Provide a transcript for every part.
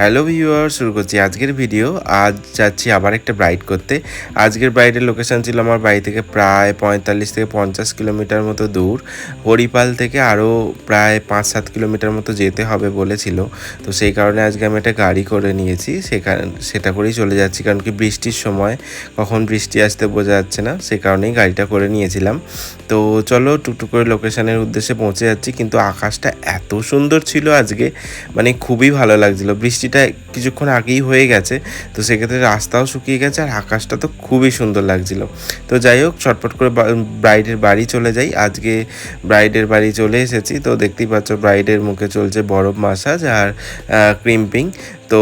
Hello viewer শুরু করছি আজকের ভিডিও। আজ যাচ্ছি আবার একটা ব্রাইড করতে। আজকের ব্রাইডের লোকেশান ছিল আমার বাড়ি থেকে প্রায় পঁয়তাল্লিশ থেকে পঞ্চাশ কিলোমিটার মতো দূর। হরিপাল থেকে আরও প্রায় পাঁচ সাত কিলোমিটার মতো যেতে হবে বলেছিল। তো সেই কারণে আজকে আমি একটা গাড়ি করে নিয়েছি। সেখানে, সেটা করেই চলে যাচ্ছি। কারণ কি বৃষ্টির সময় কখন বৃষ্টি আসতে বোঝা যাচ্ছে না, সে কারণেই গাড়িটা করে নিয়েছিলাম। তো চলো টুকটুক করে লোকেশানের উদ্দেশ্যে পৌঁছে যাচ্ছি। কিন্তু আকাশটা এত সুন্দর ছিল আজকে। মানে খুবই ভালো লাগছিল। বৃষ্টিটা কিছুক্ষণ আগেই হয়ে গেছে, তো সেক্ষেত্রে রাস্তাও শুকিয়ে গেছে আর আকাশটা তো খুবই সুন্দর লাগছিল। তো যাই হোক চটপট করে ব্রাইডের বাড়ি চলে যাই। আজকে ব্রাইডের বাড়ি চলে এসেছি, তো দেখতেই পাচ্ছ ব্রাইডের মুখে চলছে বরফ মাসাজ আর ক্রিম্পিং তো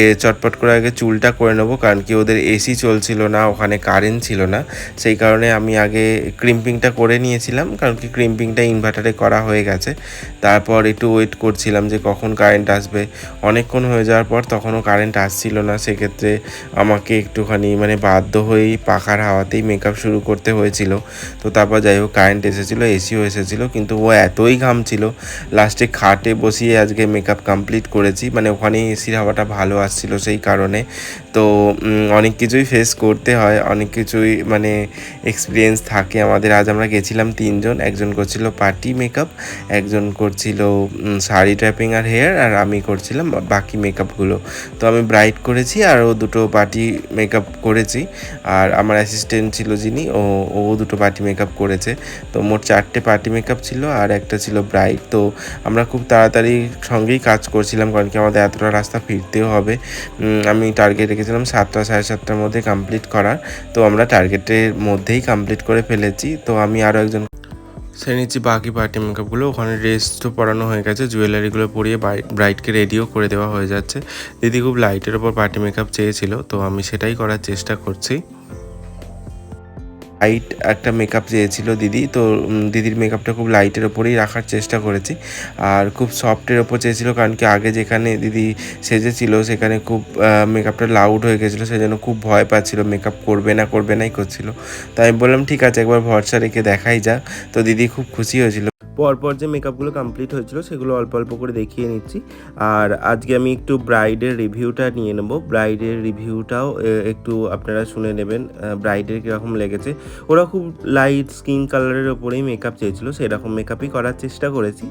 এ চটপট করে আগে চুলটা করে নেব, কারণ কি ওদের এসি চলছিল না, ওখানে কারেন্ট ছিল না। সেই কারণে আমি আগে ক্রিম্পিংটা করে নিয়েছিলাম, কারণ কি ক্রিম্পিংটা ইনভার্টারে করা হয়ে গেছে। তারপর একটু ওয়েট করছিলাম যে কখন কারেন্ট আসবে। অনেকক্ষণ হয়ে যাওয়ার পর তখনও কারেন্ট আসছিল না, সেক্ষেত্রে আমাকে একটুখানি মানে বাধ্য হয়েই পাখার হাওয়াতেই মেকআপ শুরু করতে হয়েছিল। তো তারপর যাই হোক কারেন্ট এসেছিল এসিও এসেছিল, কিন্তু ও এতই ঘাম ছিল। লাস্টে খাটে বসিয়ে আজকে মেকআপ কমপ্লিট করেছি মানে ওখানেই এসির হাওয়াটা ভালো আসছিল সেই কারণে। তো অনেক কিছুই ফেস করতে হয়, অনেক কিছুই মানে এক্সপিরিয়েন্স থাকে আমাদের। আজ আমরা গেছিলাম তিনজন, একজন করছিল পার্টি মেকআপ একজন করছিল শাড়ি ট্র্যাপিং আর হেয়ার আর আমি করছিলাম বাকি মেকআপগুলো তো আমি ব্রাইট করেছি আর ও দুটো পার্টি মেকআপ করেছি। আর আমার অ্যাসিস্ট্যান্ট ছিল যিনি, ও ও দুটো পার্টি মেকআপ করেছে। তো মোট চারটে পার্টি মেকআপ ছিল আর একটা ছিল ব্রাইট তো আমরা খুব তাড়াতাড়ি সঙ্গেই কাজ করছিলাম, কারণ কি আমাদের এতটা রাস্তা ফিরতেও হবে। আমি টার্গেট রেখেছিলাম সাতটা, সাড়ে সাতটার মধ্যে কমপ্লিট করার। তো আমরা টার্গেটের মধ্যেই কমপ্লিট করে ফেলেছি। তো আমি আরও একজন সেরে নিচ্ছি বাকি পার্টি মেকআপগুলো ওখানে ড্রেসও পরানো হয়ে গেছে। জুয়েলারিগুলো পরিয়ে ব্রাইটকে রেডিও করে দেওয়া হয়ে যাচ্ছে। দিদি খুব লাইটের ওপর পার্টি মেকআপ চেয়েছিল। তো আমি সেটাই করার চেষ্টা করছি। লাইট একটা মেকআপ চেয়েছিল দিদি। তো দিদির মেকআপটা খুব লাইটের ওপরেই রাখার চেষ্টা করেছি। আর খুব সফটের ওপর চেয়েছিল কারণ কি আগে যেখানে দিদি সেজেছিল সেখানে খুব মেকআপটা লাউড হয়ে গেছিল। সেজন্য খুব ভয় পাচ্ছিল মেকআপ করবে না, করবে নাই করছিল। তো আমি বললাম, ঠিক আছে, একবার ভরসা রেখে দেখাই যাক তো দিদি খুব খুশি হয়েছিল। পরপর যে মেকআপগুলো কমপ্লিট হয়েছিল সেগুলো অল্প অল্প করে দেখিয়ে নিচ্ছি। আর আজকে আমি একটু ব্রাইডের রিভিউটা নিয়ে নেব। ব্রাইডের রিভিউটাও একটু আপনারা শুনে নেবেন ব্রাইডের কীরকম লেগেছে। ওরা খুব লাইট স্কিন কালারের ওপরেই মেকআপ চেয়েছিল সেরকম মেকআপই করার চেষ্টা করেছি।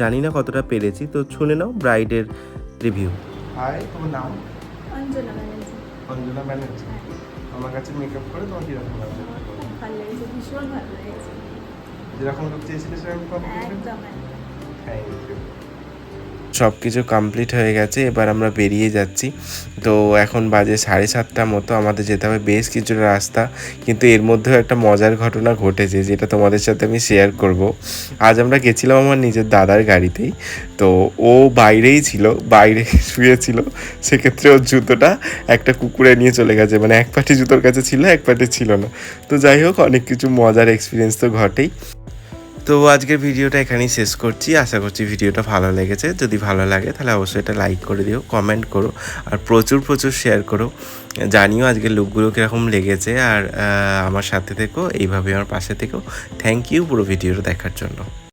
জানি না কতটা পেরেছি তো শুনে নাও ব্রাইডের রিভিউ হাই তোমার নাম? অঞ্জনা ব্যানার্জি। অঞ্জনা ব্যানার্জি। আমার কাছে মেকআপ করে তোমার কীরকম লাগছে? ভালো লেগেছে ভীষণ ভালো লেগেছে। যেরকম লোক চেয়েছিলে সেরকম একদম থ্যাংক ইউ সব কিছু কমপ্লিট হয়ে গেছে এবার আমরা বেরিয়ে যাচ্ছি। তো এখন বাজে সাড়ে সাতটার মতো আমাদের যেতে হবে বেশ কিছুটা রাস্তা কিন্তু এর মধ্যেও একটা মজার ঘটনা ঘটেছে যেটা তোমাদের সাথে আমি শেয়ার করব। আজ আমরা গেছিলাম আমার নিজের দাদার গাড়িতেই তো ও বাইরেই ছিল বাইরে শুয়েছিল সেক্ষেত্রে ওর জুতোটা একটা কুকুরে নিয়ে চলে গেছে মানে এক পাটি জুতোর কাছে ছিল এক পাটি ছিল না। তো যাই হোক অনেক কিছু মজার এক্সপিরিয়েন্স তো ঘটেই। তো আজকের ভিডিওটা এখানেই শেষ করছি। আশা করছি ভিডিওটা ভালো লেগেছে। যদি ভালো লাগে তাহলে অবশ্যই এটা লাইক করে দিও কমেন্ট করো, আর প্রচুর প্রচুর শেয়ার করো। জানিও আজকের লুকগুলো কীরকম লেগেছে, আর আমার সাথে থেকো এইভাবে আমার পাশে থেকো। থ্যাংক ইউ পুরো ভিডিওটা দেখার জন্য।